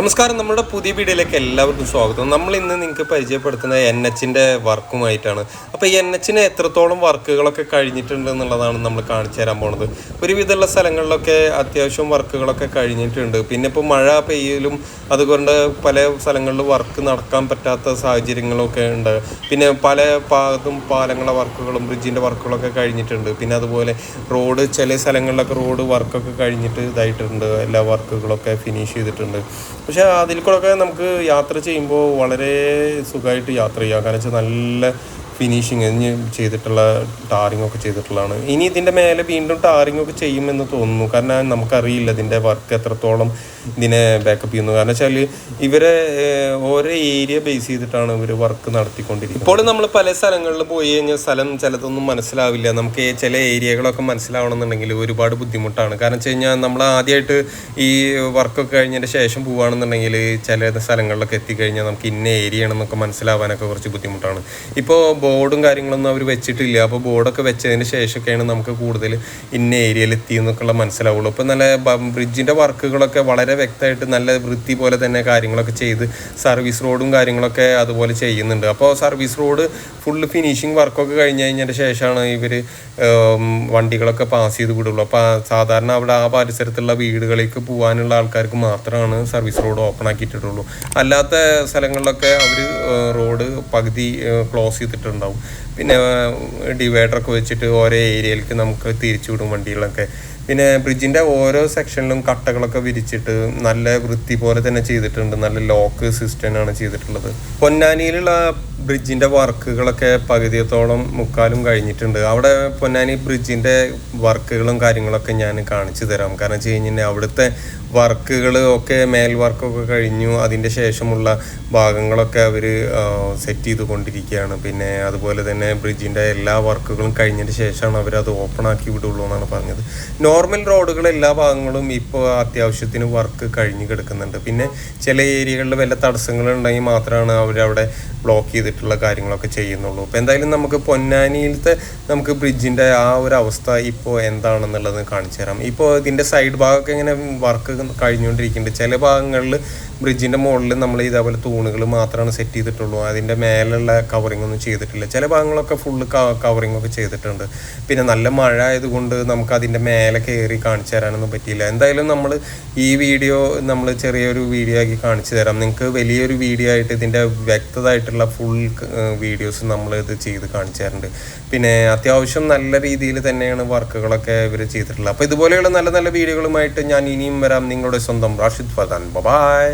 നമസ്കാരം. നമ്മുടെ പുതിയ വീഡിയോയിലേക്ക് എല്ലാവർക്കും സ്വാഗതം. നമ്മൾ ഇന്ന് നിങ്ങൾക്ക് പരിചയപ്പെടുത്തുന്ന എൻ എച്ചിന്റെ വർക്കുമായിട്ടാണ്. അപ്പോൾ എൻ എച്ചിന് എത്രത്തോളം വർക്കുകളൊക്കെ കഴിഞ്ഞിട്ടുണ്ട് എന്നുള്ളതാണ് നമ്മൾ കാണിച്ചു തരാൻ പോണത്. ഒരുവിധമുള്ള സ്ഥലങ്ങളിലൊക്കെ അത്യാവശ്യം വർക്കുകളൊക്കെ കഴിഞ്ഞിട്ടുണ്ട്. പിന്നെ ഇപ്പോൾ മഴ പെയ്യലും അതുകൊണ്ട് പല സ്ഥലങ്ങളിലും വർക്ക് നടക്കാൻ പറ്റാത്ത സാഹചര്യങ്ങളൊക്കെ ഉണ്ട്. പിന്നെ പല ഭാഗത്തും പാലങ്ങളെ വർക്കുകളും ബ്രിഡ്ജിന്റെ വർക്കുകളൊക്കെ കഴിഞ്ഞിട്ടുണ്ട്. പിന്നെ അതുപോലെ റോഡ് ചില സ്ഥലങ്ങളിലൊക്കെ റോഡ് വർക്കൊക്കെ കഴിഞ്ഞിട്ട് ഇതായിട്ടുണ്ട്. എല്ലാ വർക്കുകളൊക്കെ ഫിനിഷ് ചെയ്തിട്ടുണ്ട്. പക്ഷേ അതിൽ കൂടെ നമുക്ക് യാത്ര ചെയ്യുമ്പോൾ വളരെ സുഖമായിട്ട് യാത്ര ചെയ്യാം. കാരണം വെച്ചാൽ നല്ല ഫിനിഷിങ് ചെയ്തിട്ടുള്ള ടാറിങ് ഒക്കെ ചെയ്തിട്ടുള്ളതാണ്. ഇനി ഇതിന്റെ മേലെ വീണ്ടും ടാറിങ് ഒക്കെ ചെയ്യുമെന്ന് തോന്നുന്നു. കാരണം നമുക്കറിയില്ല ഇതിന്റെ വർക്ക് എത്രത്തോളം ഇതിനെ ബാക്കപ്പ് ചെയ്യുന്നു. കാരണം വെച്ചാൽ ഇവരെ ഓരോ ഏരിയ ബേസ് ചെയ്തിട്ടാണ് ഇവർ വർക്ക് നടത്തിക്കൊണ്ടിരിക്കുന്നത്. ഇപ്പോൾ നമ്മൾ പല സ്ഥലങ്ങളിൽ പോയി കഴിഞ്ഞാൽ സ്ഥലം ചിലതൊന്നും മനസ്സിലാവില്ല. നമുക്ക് ചില ഏരിയകളൊക്കെ മനസ്സിലാവണമെന്നുണ്ടെങ്കിൽ ഒരുപാട് ബുദ്ധിമുട്ടാണ്. കാരണം വെച്ച് കഴിഞ്ഞാൽ നമ്മൾ ആദ്യമായിട്ട് ഈ വർക്കൊക്കെ കഴിഞ്ഞതിന് ശേഷം പോവുകയാണെന്നുണ്ടെങ്കിൽ ചില സ്ഥലങ്ങളിലൊക്കെ എത്തിക്കഴിഞ്ഞാൽ നമുക്ക് ഇന്ന ഏരിയ ആണെന്നൊക്കെ മനസ്സിലാവാനൊക്കെ കുറച്ച് ബുദ്ധിമുട്ടാണ്. ഇപ്പോൾ ബോർഡും കാര്യങ്ങളൊന്നും അവർ വെച്ചിട്ടില്ല. അപ്പോൾ ബോർഡൊക്കെ വെച്ചതിന് ശേഷമൊക്കെയാണ് നമുക്ക് കൂടുതൽ ഇന്ന ഏരിയയിൽ എത്തി എന്നൊക്കെയുള്ള മനസ്സിലാവുള്ളൂ. അപ്പോൾ നല്ല ബ്രിഡ്ജിന്റെ വർക്കുകളൊക്കെ വളരെ വ്യക്തമായിട്ട് നല്ല വൃത്തി പോലെ തന്നെ കാര്യങ്ങളൊക്കെ ചെയ്ത് സർവീസ് റോഡും കാര്യങ്ങളൊക്കെ അതുപോലെ ചെയ്യുന്നുണ്ട്. അപ്പോൾ സർവീസ് റോഡ് ഫുള്ള് ഫിനിഷിങ് വർക്കൊക്കെ കഴിഞ്ഞ് കഴിഞ്ഞതിന്റെ ശേഷമാണ് ഇവർ വണ്ടികളൊക്കെ പാസ് ചെയ്ത് വിടുള്ളൂ. അപ്പോൾ സാധാരണ അവിടെ ആ പരിസരത്തുള്ള വീടുകളിലേക്ക് പോകാനുള്ള ആൾക്കാർക്ക് മാത്രമാണ് സർവീസ് റോഡ് ഓപ്പൺ ആക്കിയിട്ടുള്ളൂ. അല്ലാത്ത സ്ഥലങ്ങളിലൊക്കെ അവർ റോഡ് പകുതി ക്ലോസ് ചെയ്തിട്ടുണ്ടാവും പിന്നെ ഡിവൈഡറൊക്കെ വെച്ചിട്ട് ഓരോ ഏരിയയിലേക്ക് നമുക്ക് തിരിച്ചു വിടും വണ്ടികളൊക്കെ പിന്നെ ബ്രിഡ്ജിന്റെ ഓരോ സെക്ഷനിലും കട്ടകളൊക്കെ വിരിച്ചിട്ട് നല്ല വൃത്തി പോലെ തന്നെ ചെയ്തിട്ടുണ്ട്. നല്ല ലോക്ക് സിസ്റ്റം ആണ് ചെയ്തിട്ടുള്ളത്. പൊന്നാനിയിലുള്ള ബ്രിഡ്ജിന്റെ വർക്കുകളൊക്കെ പകുതിയത്തോളം മുക്കാലും കഴിഞ്ഞിട്ടുണ്ട്. അവിടെ പൊന്നാനി ബ്രിഡ്ജിന്റെ വർക്കുകളും കാര്യങ്ങളൊക്കെ ഞാൻ കാണിച്ചു തരാം. കാരണം വെച്ച് കഴിഞ്ഞാൽ അവിടുത്തെ വർക്കുകൾ ഒക്കെ മേൽ വർക്കൊക്കെ കഴിഞ്ഞു. അതിന്റെ ശേഷമുള്ള ഭാഗങ്ങളൊക്കെ അവർ സെറ്റ് ചെയ്തുകൊണ്ടിരിക്കുകയാണ് പിന്നെ അതുപോലെ തന്നെ ബ്രിഡ്ജിന്റെ എല്ലാ വർക്കുകളും കഴിഞ്ഞതിന് ശേഷമാണ് അവർ അത് ഓപ്പൺ ആക്കി വിടുള്ളൂ എന്നാണ് പറഞ്ഞത്. നോർമൽ റോഡുകൾ എല്ലാ ഭാഗങ്ങളും ഇപ്പോൾ അത്യാവശ്യത്തിന് വർക്ക് കഴിഞ്ഞ് കിടക്കുന്നുണ്ട്. പിന്നെ ചില ഏരിയകളിൽ വല്ല തടസ്സങ്ങളുണ്ടെങ്കിൽ മാത്രമാണ് അവരവിടെ ബ്ലോക്ക് ചെയ്തിട്ടുള്ള കാര്യങ്ങളൊക്കെ ചെയ്യുന്നുള്ളൂ. അപ്പോൾ എന്തായാലും നമുക്ക് പൊന്നാനിയിലത്തെ നമുക്ക് ബ്രിഡ്ജിന്റെ ആ ഒരു അവസ്ഥ ഇപ്പോൾ എന്താണെന്നുള്ളത് കാണിച്ചു തരാം. ഇപ്പോൾ ഇതിന്റെ സൈഡ് ഭാഗമൊക്കെ ഇങ്ങനെ വർക്ക് കഴിഞ്ഞുകൊണ്ടിരിക്കുന്നുണ്ട്. ചില ഭാഗങ്ങളിൽ ബ്രിഡ്ജിന്റെ മുകളിൽ നമ്മൾ ഇതേപോലെ തൂണുകൾ മാത്രമാണ് സെറ്റ് ചെയ്തിട്ടുള്ളൂ. അതിന്റെ മേലുള്ള കവറിംഗ് ഒന്നും ചെയ്തിട്ടില്ല. ചില ഭാഗങ്ങളൊക്കെ ഫുള്ള് കവറിംഗ് ഒക്കെ ചെയ്തിട്ടുണ്ട്. പിന്നെ നല്ല മഴ ആയതുകൊണ്ട് നമുക്ക് അതിന്റെ മേലെ കയറി കാണിച്ചു തരാനൊന്നും പറ്റിയില്ല. എന്തായാലും നമ്മൾ ഈ വീഡിയോ നമ്മൾ ചെറിയൊരു വീഡിയോ ആക്കി കാണിച്ചു തരാം. നിങ്ങൾക്ക് വലിയൊരു വീഡിയോ ആയിട്ട് ഇതിന്റെ വ്യക്തമായിട്ടുള്ള ഫുൾ വീഡിയോസ് നമ്മൾ ഇത് ചെയ്ത് കാണിച്ചു തരുന്നുണ്ട് പിന്നെ അത്യാവശ്യം നല്ല രീതിയിൽ തന്നെയാണ് വർക്കുകളൊക്കെ ഇവർ ചെയ്തിട്ടുള്ളത്. അപ്പോൾ ഇതുപോലെയുള്ള നല്ല നല്ല വീഡിയോകളുമായിട്ട് ഞാൻ ഇനിയും വരാം. നിങ്ങളുടെ സ്വന്തം റാഷിദ് ഫദാൻ ബൈ